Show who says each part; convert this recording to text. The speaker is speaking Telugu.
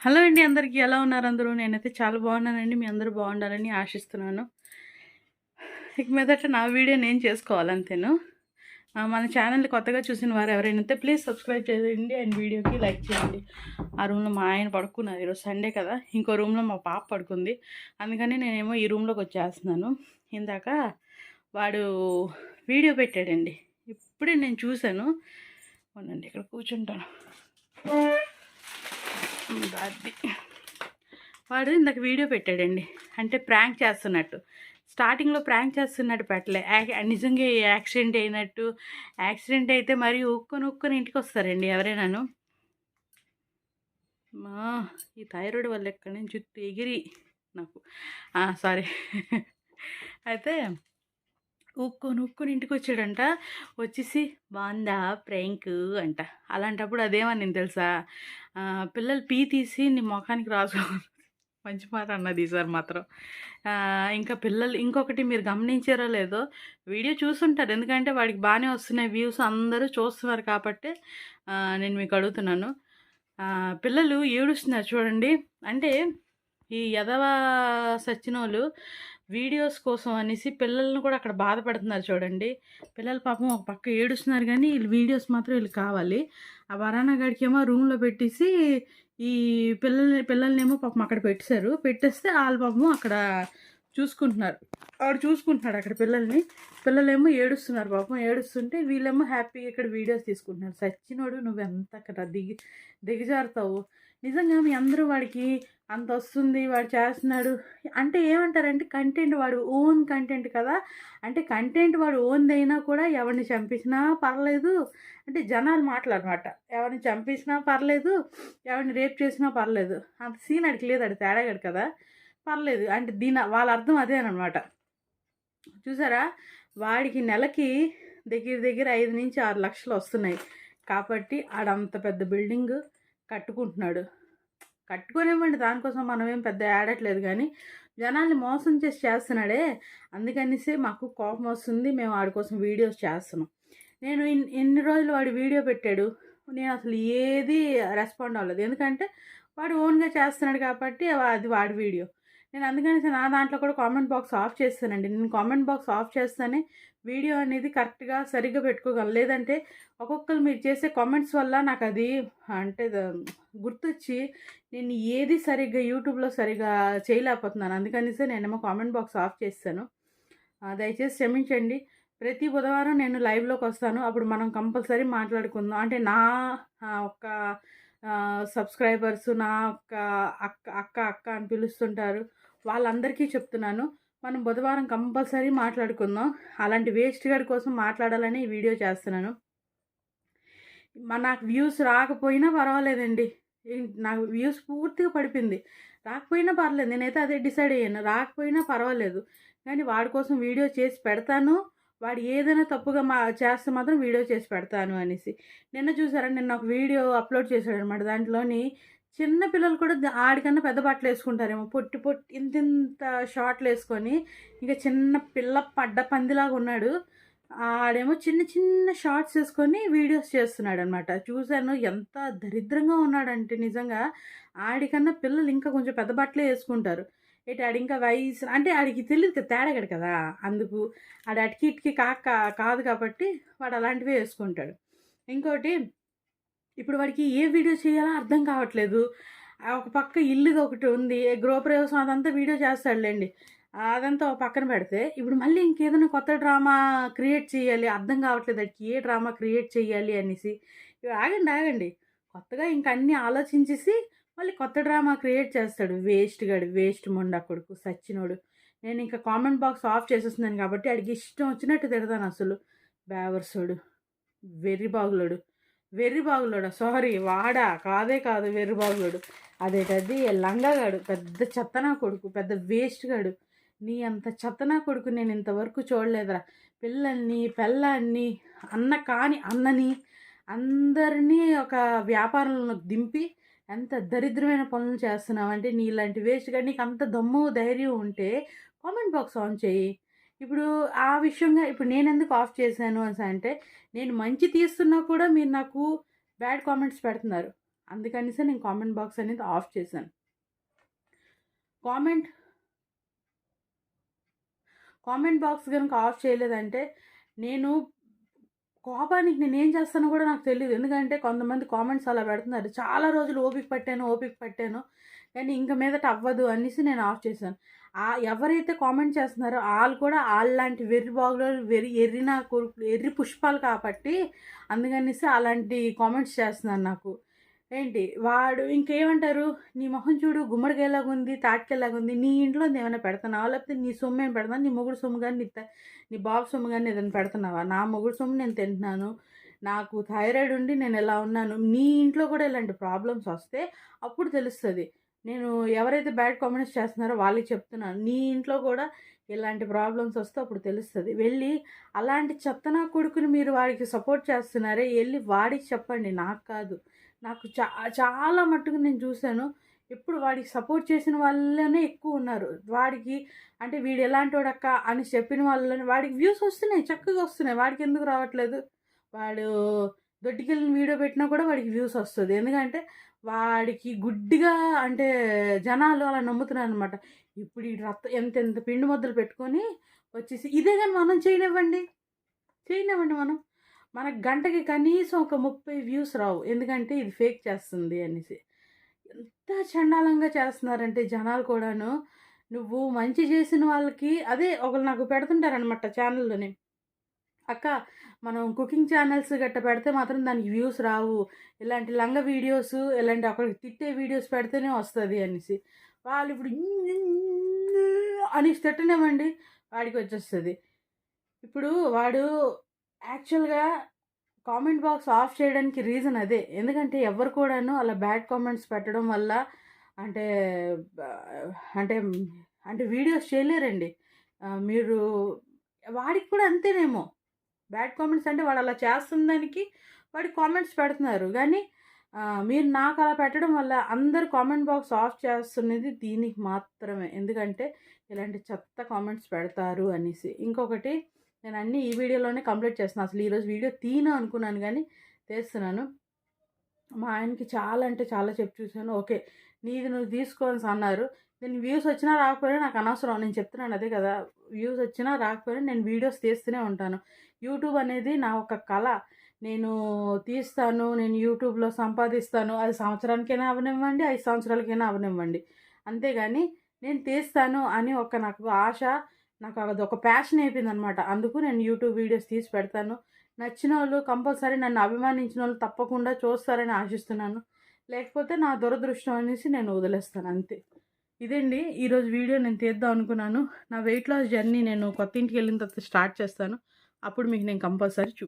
Speaker 1: హలో అండి అందరికీ ఎలా ఉన్నారు అందరూ? నేనైతే చాలా బాగున్నానండి. మీ అందరూ బాగుండాలని ఆశిస్తున్నాను. ఇక మీదట నా వీడియో నేను చేసుకోవాలి అంతేను మన ఛానల్ కొత్తగా చూసిన వారు ఎవరైనా అయితే ప్లీజ్ సబ్స్క్రైబ్ చేయండి అండ్ వీడియోకి లైక్ చేయండి. ఆ రూమ్లో మా ఆయన పడుకున్నారు ఈరోజు సండే కదా ఇంకో రూమ్లో మా పాప పడుకుంది. అందుకని నేనేమో ఈ రూమ్లోకి వచ్చేస్తున్నాను. ఇందాక వాడు వీడియో పెట్టాడండి. ఇప్పుడే నేను చూశాను. ఉండండి ఇక్కడ కూర్చుంటాను. అది. వాడు ఇందాక వీడియో పెట్టాడండి. అంటే ప్రాంక్ చేస్తున్నట్టు. స్టార్టింగ్లో ప్రాంక్ చేస్తున్నట్టు పెట్టలే. నిజంగా యాక్సిడెంట్ అయినట్టు. యాక్సిడెంట్ అయితే మరి ఉక్కుని ఉక్కుని ఇంటికి వస్తారండి ఎవరైనాను. మా ఈ థైరాయిడ్ వల్ల ఎక్కడి నుంచి జుట్టు ఎగిరి నాకు. సారీ అయితే ఒక్కొని ఒక్కొని ఇంటికి వచ్చాడంట వచ్చేసి బాందా ప్రేంక్ అంట. అలాంటప్పుడు అదేమని నేను తెలుసా పిల్లలు పీ తీసి నీ ముఖానికి రాసు మంచి మాట అన్నది ఈసారి మాత్రం. ఇంకా పిల్లలు ఇంకొకటి మీరు గమనించారో లేదో వీడియో చూస్తుంటారు ఎందుకంటే వాడికి బాగానే వస్తున్నాయి వ్యూస్ అందరూ చూస్తున్నారు కాబట్టి నేను మీకు అడుగుతున్నాను. పిల్లలు ఏడుస్తున్నారు చూడండి. అంటే ఈ యదవ సచ్చినోళ్ళు వీడియోస్ కోసం అనేసి పిల్లల్ని కూడా అక్కడ బాధపడుతున్నారు చూడండి. పిల్లలు పాపం ఒక పక్క ఏడుస్తున్నారు కానీ వీళ్ళు వీడియోస్ మాత్రం వీళ్ళు కావాలి. ఆ వరానా గడికేమో రూమ్లో పెట్టేసి ఈ పిల్లల్ని పిల్లల్నేమో పాపం అక్కడ పెట్టేశారు. పెట్టేస్తే వాళ్ళ పాపం అక్కడ చూసుకుంటున్నారు. వాడు చూసుకుంటున్నాడు అక్కడ పిల్లల్ని. పిల్లలేమో ఏడుస్తున్నారు పాపం. ఏడుస్తుంటే వీళ్ళేమో హ్యాపీగా ఇక్కడ వీడియోస్ తీసుకుంటున్నారు. సచ్చినోడు నువ్వు ఎంత అక్కడ దిగి దిగజారుతావు? నిజంగా మీ అందరూ వాడికి అంత వస్తుంది వాడు చేస్తున్నాడు. అంటే ఏమంటారంటే కంటెంట్ వాడు ఓన్ కంటెంట్ కదా. అంటే కంటెంట్ వాడు ఓన్ది అయినా కూడా ఎవరిని చంపించినా పర్లేదు. అంటే జనాలు మాట్లాడనమాట ఎవరిని చంపించినా పర్లేదు. ఎవరిని రేప్ చేసినా పర్లేదు. అంత సీన్ అడికి లేదు. అడి తేడాగాడు కదా. పర్లేదు. అంటే దీని వాళ్ళ అర్థం అదేనమాట చూసారా? వాడికి నెలకి దగ్గర దగ్గర ఐదు నుంచి ఆరు లక్షలు వస్తున్నాయి. కాబట్టి ఆడంత పెద్ద బిల్డింగ్ కట్టుకుంటున్నాడు. కట్టుకునేవ్వండి దానికోసం మనం ఏం పెద్ద ఆడట్లేదు కానీ జనాల్ని మోసం చేసి చేస్తున్నాడే. అందుకనిసే మాకు కోపం వస్తుంది మేము వాడి కోసం వీడియోస్ చేస్తున్నాం. నేను ఇన్- ఎన్ని రోజులు వాడు వీడియో పెట్టాడు. నేను అసలు ఏది రెస్పాండ్ అవ్వలేదు. ఎందుకంటే వాడు ఓన్గా చేస్తున్నాడు కాబట్టి అది వాడి వీడియో. నేను అందుకని నా దాంట్లో కూడా కామెంట్ బాక్స్ ఆఫ్ చేస్తానండి. నేను కామెంట్ బాక్స్ ఆఫ్ చేస్తేనే వీడియో అనేది కరెక్ట్గా సరిగ్గా పెట్టుకోగలను. లేదంటే ఒక్కొక్కరు మీరు చేసే కామెంట్స్ వల్ల నాకు అది అంటే గుర్తొచ్చి నేను ఏది సరిగ్గా యూట్యూబ్లో సరిగ్గా చేయలేకపోతున్నాను. అందుకనిసే నేనేమో కామెంట్ బాక్స్ ఆఫ్ చేస్తాను. దయచేసి క్షమించండి. ప్రతి బుధవారం నేను లైవ్లోకి వస్తాను. అప్పుడు మనం కంపల్సరీ మాట్లాడుకుందాం. అంటే నా ఒక్క సబ్స్క్రైబర్స్ నా అక్క అక్క అక్క అక్క అని పిలుస్తుంటారు. వాళ్ళందరికీ చెప్తున్నాను. మనం బుధవారం కంపల్సరీ మాట్లాడుకుందాం. అలాంటి వేస్ట్ గడి కోసం మాట్లాడాలని ఈ వీడియో చేస్తున్నాను. నాకు వ్యూస్ రాకపోయినా పర్వాలేదండి. నాకు వ్యూస్ పూర్తిగా పడిపోయింది. రాకపోయినా పర్లేదు. నేనైతే అదే డిసైడ్ అయ్యాను. రాకపోయినా పర్వాలేదు. కానీ వాడి కోసం వీడియో చేసి పెడతాను. వాడు ఏదైనా తప్పుగా మా చేస్తే మాత్రం వీడియో చేసి పెడతాను అనేసి. నిన్న చూసారా? నిన్న ఒక వీడియో అప్లోడ్ చేశాడు అనమాట దాంట్లోని చిన్న పిల్లలు కూడా ఆడికన్నా పెద్ద బట్టలు వేసుకుంటారేమో. పొట్టి పొట్టి ఇంత ఇంత షార్ట్లు వేసుకొని ఇంకా చిన్న పిల్ల పడ్డ పందిలాగా ఉన్నాడు. ఆడేమో చిన్న చిన్న షార్ట్స్ వేసుకొని వీడియోస్ చేస్తున్నాడు అనమాట చూశాను ఎంత దరిద్రంగా ఉన్నాడంటే నిజంగా ఆడికన్నా పిల్లలు ఇంకా కొంచెం పెద్ద బట్టలే వేసుకుంటారు. ఏంటి ఆడు ఇంకా వయసు అంటే ఆడికి తెలియదు కదా తేడాగడు కదా అందుకు ఆడు అటుకి ఇటుకి కాక కాదు కాబట్టి వాడు అలాంటివే వేసుకుంటాడు. ఇంకోటి ఇప్పుడు వాడికి ఏ వీడియో చేయాలో అర్థం కావట్లేదు. ఒక పక్క ఇల్లుది ఒకటి ఉంది గృహప్రవేశం అదంతా వీడియో చేస్తాడులేండి. అదంతా పక్కన పెడితే ఇప్పుడు మళ్ళీ ఇంకేదైనా కొత్త డ్రామా క్రియేట్ చేయాలి అర్థం కావట్లేదు అడికి ఏ డ్రామా క్రియేట్ చేయాలి అనేసి. ఇవి ఆగండి ఆగండి. కొత్తగా ఇంకా అన్నీ ఆలోచించేసి మళ్ళీ కొత్త డ్రామా క్రియేట్ చేస్తాడు వేస్ట్ గడు వేస్ట్ మొండా కొడుకు సచ్చినోడు. నేను ఇంకా కామెంట్ బాక్స్ ఆఫ్ చేసేస్తున్నాను కాబట్టి ఆడికి ఇష్టం వచ్చినట్టు తిడతాను అసలు. బేవర్సోడు వెర్రి బాగులోడు వెర్రి బాగులోడు సారీ వాడా? కాదే కాదు వెర్రి బాగులోడు అదేటది లంగగాడు పెద్ద చెత్తనా కొడుకు పెద్ద వేస్ట్ గాడు. నీ అంత చెత్తనా కొడుకు నేను ఇంతవరకు చూడలేదురా. పిల్లల్ని పెళ్ళాన్ని అన్న కాని అన్నని అందరినీ ఒక వ్యాపారంలో దింపి ఎంత దరిద్రమైన పనులు చేస్తున్నామంటే నీలాంటి నీ ఇలాంటి వేస్ట్గా నీకు అంత దమ్ము ధైర్యం ఉంటే కామెంట్ బాక్స్ ఆన్ చేయి. ఇప్పుడు ఆ విషయంగా ఇప్పుడు నేను ఎందుకు ఆఫ్ చేశాను అని అంటే నేను మంచి తీస్తున్నా కూడా మీరు నాకు బ్యాడ్ కామెంట్స్ పెడుతున్నారు. అందుకనిసే నేను కామెంట్ బాక్స్ అనేది ఆఫ్ చేశాను. కామెంట్ కామెంట్ బాక్స్ కనుక ఆఫ్ చేయలేదంటే నేను కోపానికి నేను ఏం చేస్తానో కూడా నాకు తెలియదు ఎందుకంటే కొంతమంది కామెంట్స్ అలా పెడుతున్నారు. చాలా రోజులు ఓపిక పట్టాను ఓపిక పట్టాను. కానీ ఇంక మీదట అవ్వదు అనేసి నేను ఆఫ్ చేశాను. ఆ ఎవరైతే కామెంట్ చేస్తున్నారో వాళ్ళు కూడా వాళ్ళలాంటి వెర్రి బాగులు వెర్రి ఎర్రిన కురు ఎర్రి పుష్పాలు కాబట్టి అందుకనేసి అలాంటి కామెంట్స్ చేస్తున్నారు నాకు. ఏంటి? వాడు ఇంకేమంటారు? నీ మొహం చూడు గుమ్మడికాయలాగా ఉంది తాటికాయలాగా ఉంది. నీ ఇంట్లో ఏమైనా పెడుతున్నావా? లేకపోతే నీ సొమ్ము ఏం పెడతాను నీ మొగుడు సొమ్ము కానీ నీ నీ బాబు సొమ్ము కానీ ఏదైనా పెడుతున్నావా? నా మొగుడు సొమ్ము నేను తింటున్నాను. నాకు థైరాయిడ్ ఉండి నేను ఎలా ఉన్నాను? నీ ఇంట్లో కూడా ఇలాంటి ప్రాబ్లమ్స్ వస్తే అప్పుడు తెలుస్తుంది. నేను ఎవరైతే బ్యాడ్ కామెంట్స్ చేస్తున్నారో వాళ్ళకి చెప్తున్నాను. నీ ఇంట్లో కూడా ఇలాంటి ప్రాబ్లమ్స్ వస్తే అప్పుడు తెలుస్తుంది. వెళ్ళి అలాంటి చెత్తనా కొడుకుని మీరు వాడికి సపోర్ట్ చేస్తున్నారే వెళ్ళి వాడికి చెప్పండి. నాకు కాదు. నాకు చా చాలా మట్టుకు నేను చూశాను. ఎప్పుడు వాడికి సపోర్ట్ చేసిన వాళ్ళనే ఎక్కువ ఉన్నారు. వాడికి అంటే వీడు ఎలాంటి వాడక్క అని చెప్పిన వాళ్ళని వాడికి వ్యూస్ వస్తున్నాయి చక్కగా వస్తున్నాయి. వాడికి ఎందుకు రావట్లేదు? వాడు దొడ్డికెళ్ళిన వీడియో పెట్టినా కూడా వాడికి వ్యూస్ వస్తుంది. ఎందుకంటే వాడికి గుడ్డిగా అంటే జనాలు అలా నమ్ముతున్నారు అనమాట ఇప్పుడు ఈ రక్త ఎంత ఎంత పిండి ముద్దలు పెట్టుకొని వచ్చేసి ఇదే కానీ మనం చేయనివ్వండి. చేయనివ్వండి మనం. మన గంటకి కనీసం ఒక ముప్పై వ్యూస్ రావు. ఎందుకంటే ఇది ఫేక్ చేస్తుంది అనేసి. ఎంత చండాలంగా చేస్తున్నారంటే జనాలు కూడాను. నువ్వు మంచి చేసిన వాళ్ళకి అదే ఒకరు నాకు పెడుతుంటారనమాట ఛానల్లోనే. అక్క మనం కుకింగ్ ఛానల్స్ గట్ట పెడితే మాత్రం దానికి వ్యూస్ రావు. ఇలాంటి లంగ వీడియోస్ ఇలాంటి ఒకరికి తిట్టే వీడియోస్ పెడితేనే వస్తుంది అనేసి. వాళ్ళు ఇప్పుడు అని తిట్టనేమండి వాడికి వచ్చేస్తుంది. ఇప్పుడు వాడు యాక్చువల్గా కామెంట్ బాక్స్ ఆఫ్ చేయడానికి రీజన్ అదే. ఎందుకంటే ఎవరు కూడాను అలా బ్యాడ్ కామెంట్స్ పెట్టడం వల్ల అంటే అంటే అంటే వీడియోస్ చేయలేరండి. మీరు వాడికి కూడా అంతేనేమో. బ్యాడ్ కామెంట్స్ అంటే వాడు అలా చేస్తున్న దానికి వాడి కామెంట్స్ పెడుతున్నారు. కానీ మీరు నాకు అలా పెట్టడం వల్ల అందరు కామెంట్ బాక్స్ ఆఫ్ చేస్తున్నది దీనికి మాత్రమే. ఎందుకంటే ఇలాంటి చెత్త కామెంట్స్ పెడతారు అనేసి. ఇంకొకటి నేను అన్నీ ఈ వీడియోలోనే కంప్లీట్ చేస్తున్నాను అసలు ఈరోజు వీడియో తీను అనుకున్నాను కానీ తీస్తున్నాను. మా ఆయనకి చాలా అంటే చాలా చెప్పి చూశాను. ఓకే నీది నువ్వు తీసుకోవాల్సి అన్నారు. నేను వ్యూస్ వచ్చినా రాకపోయినా నాకు అనవసరం. నేను చెప్తున్నాను అదే కదా వ్యూస్ వచ్చినా రాకపోయినా నేను వీడియోస్ తీస్తూనే ఉంటాను. యూట్యూబ్ అనేది నా ఒక కళ. నేను తీస్తాను నేను యూట్యూబ్లో సంపాదిస్తాను. అది సంవత్సరానికైనా అవనివ్వండి ఐదు సంవత్సరాలకైనా అవనివ్వండి. అంతేగాని నేను తీస్తాను అని ఒక నాకు ఆశ నాకు అది ఒక ప్యాషన్ అయిపోయింది అనమాట అందుకు నేను యూట్యూబ్ వీడియోస్ తీసి పెడతాను. నచ్చిన వాళ్ళు కంపల్సరీ నన్ను అభిమానించిన వాళ్ళు తప్పకుండా చూస్తారని ఆశిస్తున్నాను. లేకపోతే నా దురదృష్టం అనేసి నేను వదిలేస్తాను అంతే. ఇదండి ఈరోజు వీడియో నేను తీద్దాం అనుకున్నాను. నా వెయిట్ లాస్ జర్నీ నేను కొత్త ఇంటికి వెళ్ళిన తర్వాత స్టార్ట్ చేస్తాను. అప్పుడు మీకు నేను కంపల్సరీ చూ